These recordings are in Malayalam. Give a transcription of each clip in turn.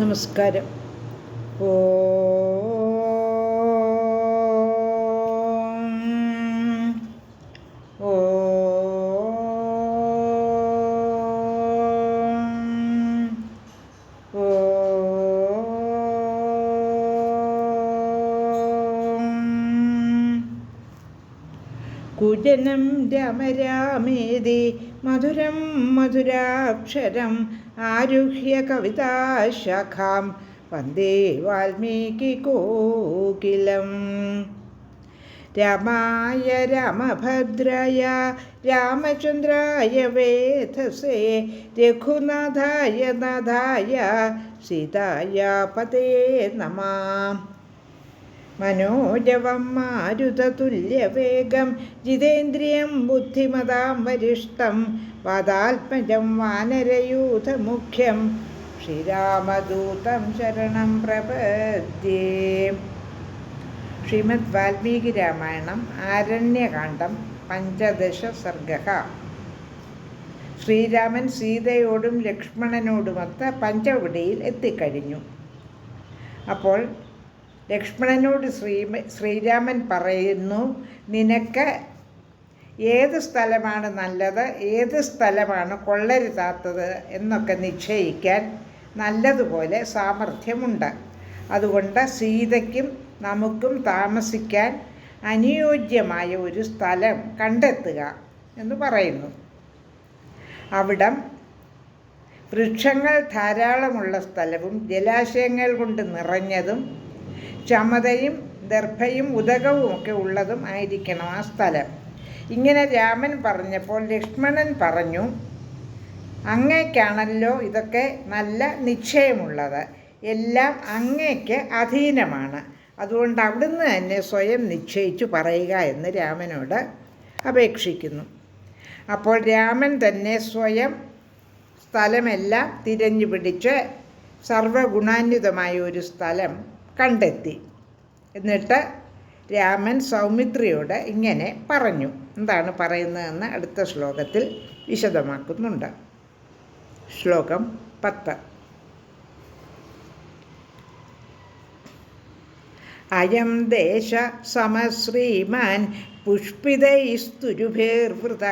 നമസ്കാരം ഓ കുജനം രമരാമേതി മധുരം മധുരാക്ഷരം ആരുഹ്യ കവിതാശാഖാം വന്ദേ വാൽമീകി കോകിലം രാമായ രാമഭദ്രായ രാമചന്ദ്രായ വേധസേ രഘുനാഥായ നാഥായ സീതായ പതേ നമാം മനോജവം മാരുതതുല്യവേഗം ജിതേന്ദ്രിയം ബുദ്ധിമതാം വരിഷ്ടം വാദാത്മജം വാനരയൂഥമുഖ്യം ശ്രീരാമദൂതം ശരണം പ്രപദ്യേ. ശ്രീമദ് വാൽമീകി രാമായണം ആരണ്യകാന്ഡം പഞ്ചദശ സർഗ ശ്രീരാമൻ സീതയോടും ലക്ഷ്മണനോടുമൊത്ത പഞ്ചവടിയിൽ എത്തിക്കഴിഞ്ഞു. അപ്പോൾ ലക്ഷ്മണനോട് ശ്രീ ശ്രീരാമൻ പറയുന്നു നിനക്ക് ഏത് സ്ഥലമാണ് നല്ലത്? ഏത് സ്ഥലമാണ് കൊള്ളരുതാത്തത്? എന്നൊക്കെ നിശ്ചയിക്കാൻ നല്ലതുപോലെ സാമർഥ്യമുണ്ട്. അതുകൊണ്ട് സീതയ്ക്കും നമുക്കും താമസിക്കാൻ അനുയോജ്യമായ ഒരു സ്ഥലം കണ്ടെത്തുക എന്ന് പറയുന്നു. അവിടം വൃക്ഷങ്ങൾ ധാരാളമുള്ള സ്ഥലവും ജലാശയങ്ങൾ കൊണ്ട് നിറഞ്ഞതും ചമതയും ദർഭയും ഉദകവും ഒക്കെ ഉള്ളതും ആയിരിക്കണം ആ സ്ഥലം. ഇങ്ങനെ രാമൻ പറഞ്ഞപ്പോൾ ലക്ഷ്മണൻ പറഞ്ഞു അങ്ങേക്കാണല്ലോ ഇതൊക്കെ നല്ല നിശ്ചയമുള്ളത്. എല്ലാം അങ്ങേക്ക് അധീനമാണ്. അതുകൊണ്ട് അവിടുന്ന് തന്നെ സ്വയം നിശ്ചയിച്ചു പറയുക എന്ന് രാമനോട് അപേക്ഷിക്കുന്നു. അപ്പോൾ രാമൻ തന്നെ സ്വയം സ്ഥലമെല്ലാം തിരഞ്ഞു പിടിച്ച് സർവഗുണാന്വിതമായ ഒരു സ്ഥലം കണ്ടെത്തി. എന്നിട്ട് രാമൻ സൗമിത്രിയോട് ഇങ്ങനെ പറഞ്ഞു. എന്താണ് പറയുന്നതെന്ന് അടുത്ത ശ്ലോകത്തിൽ വിശദമാക്കുന്നുണ്ട്. ശ്ലോകം പത്ത്. അയം ദേശ സമശ്രീമാൻ പുഷ്പിതൈസ്തുരുഭേർവൃത.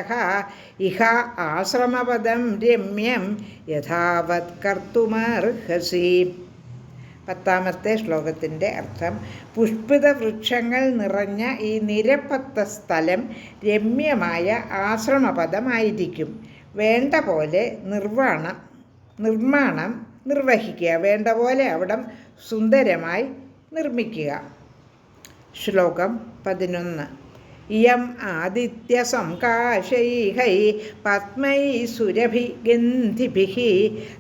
ഇഹ ആശ്രമപദം രമ്യം യഥാവത് കർത്തുമർഹസി. പത്താമത്തെ ശ്ലോകത്തിന്റെ അർത്ഥം പുഷ്പിത വൃക്ഷങ്ങൾ നിറഞ്ഞ ഈ നിരപ്പത്ത സ്ഥലം രമ്യമായ ആശ്രമപദമായിരിക്കും. വേണ്ട പോലെ നിർവാണം നിർമ്മാണം നിർവഹിക്കുക വേണ്ട പോലെ അവിടം സുന്ദരമായി നിർമ്മിക്കുക. ശ്ലോകം പതിനൊന്ന്. ഇയം ആദിത്യ സംകാശൈഹൈ പത്മൈ സുരഭി ഗന്ധിഭിः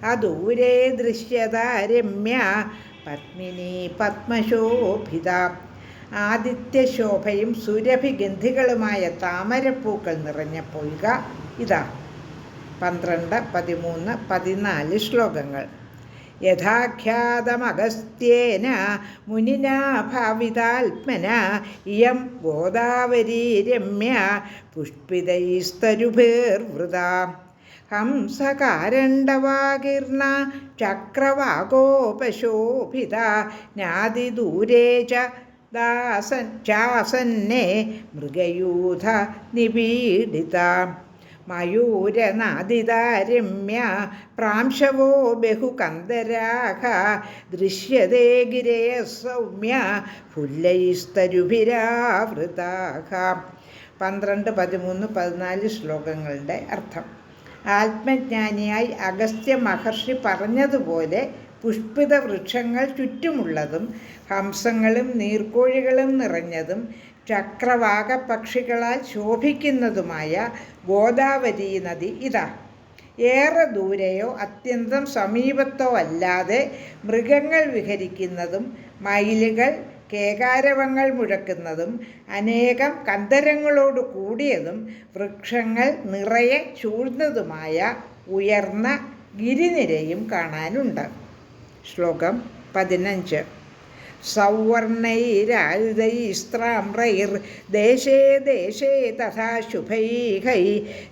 അദൂരെ ദൃശ്യതാരമ്യ പത്മിനി പത്മശോഭിത. ആദിത്യശോഭയും സുരഭിഗന്ധികളുമായ താമരപ്പൂക്കൾ നിറഞ്ഞ പൊയ്ക ഇതാ. പന്ത്രണ്ട് പതിമൂന്ന് പതിനാല് ശ്ലോകങ്ങൾ. യഥാഖ്യാതമഗസ്ത്യേന മുനിനാ ഭാവിതാത്മന ഇയം ഗോദാവരീ രമ്യ പുഷ്പിതൈസ്തരുഭേർവൃത. ഹംസകാരണ്ഡവാകീർണ ചക്രവാകോപശോഭിത നാദിദൂരേ ച ദാസൻ ചാസന്നെ മൃഗയൂഥ നിപീഡിത. മയൂരനാദിദാരമ്യ പ്രാംശവോ ബഹുകന്ദരാഹ ദൃശ്യതേ ഗിരയ സൗമ്യ ഫുല്ലൈസ്തരുഭിരാവൃതാഹ പന്ത്രണ്ട് പതിമൂന്ന് പതിനാല് ശ്ലോകങ്ങളുടെ അർത്ഥം. ആത്മജ്ഞാനിയായി അഗസ്ത്യ മഹർഷി പറഞ്ഞതുപോലെ പുഷ്പിത വൃക്ഷങ്ങൾ ചുറ്റുമുള്ളതും ഹംസങ്ങളും നീർക്കോഴികളും നിറഞ്ഞതും ചക്രവാക പക്ഷികളാൽ ശോഭിക്കുന്നതുമായ ഗോദാവരി നദി ഇതാ. ഏറെ ദൂരെയോ അത്യന്തം സമീപത്തോ അല്ലാതെ മൃഗങ്ങൾ വിഹരിക്കുന്നതും മയിലുകൾ കേകാരവങ്ങൾ മുഴക്കുന്നതും അനേകം കന്തരങ്ങളോട് കൂടിയതും വൃക്ഷങ്ങൾ നിറയെ ചൂഴ്ന്നതുമായ ഉയർന്ന ഗിരിനിരയും കാണാനുണ്ട്. ശ്ലോകം പതിനഞ്ച്. സൗവർണൈരായുധൈസ്ത്രാമ്രൈർ ദേശേ ദേശേ തഥാ ശുഭൈഹൈ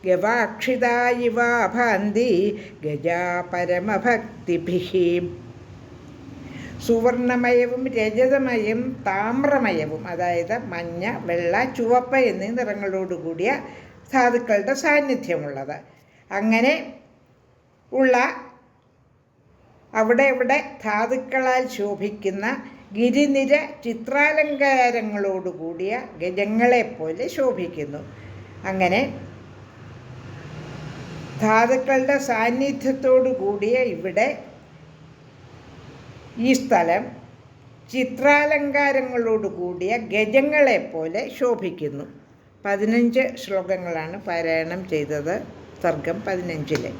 ഗവാക്ഷിതായിവാ ഭാന്തി ഗജാ പരമഭക്തിഭിः. സുവർണമയവും രജതമയം താമ്രമയവും അതായത് മഞ്ഞ വെള്ള ചുവപ്പ് എന്നീ നിറങ്ങളോട് കൂടിയ ധാതുക്കളുടെ സാന്നിധ്യമുള്ളത്. അങ്ങനെ ഉള്ള അവിടെ ഇവിടെ ധാതുക്കളാൽ ശോഭിക്കുന്ന ഗിരിനിര ചിത്രാലങ്കാരങ്ങളോടുകൂടിയ ഗജങ്ങളെപ്പോലെ ശോഭിക്കുന്നു. അങ്ങനെ ധാതുക്കളുടെ സാന്നിധ്യത്തോടു കൂടിയ ഇവിടെ ഈ സ്ഥലം ചിത്രാലങ്കാരങ്ങളോട് കൂടിയ ഗജങ്ങളെപ്പോലെ ശോഭിക്കുന്നു. പതിനഞ്ച് ശ്ലോകങ്ങളാണ് പാരായണം ചെയ്തത്. സർഗം പതിനഞ്ചിലെ.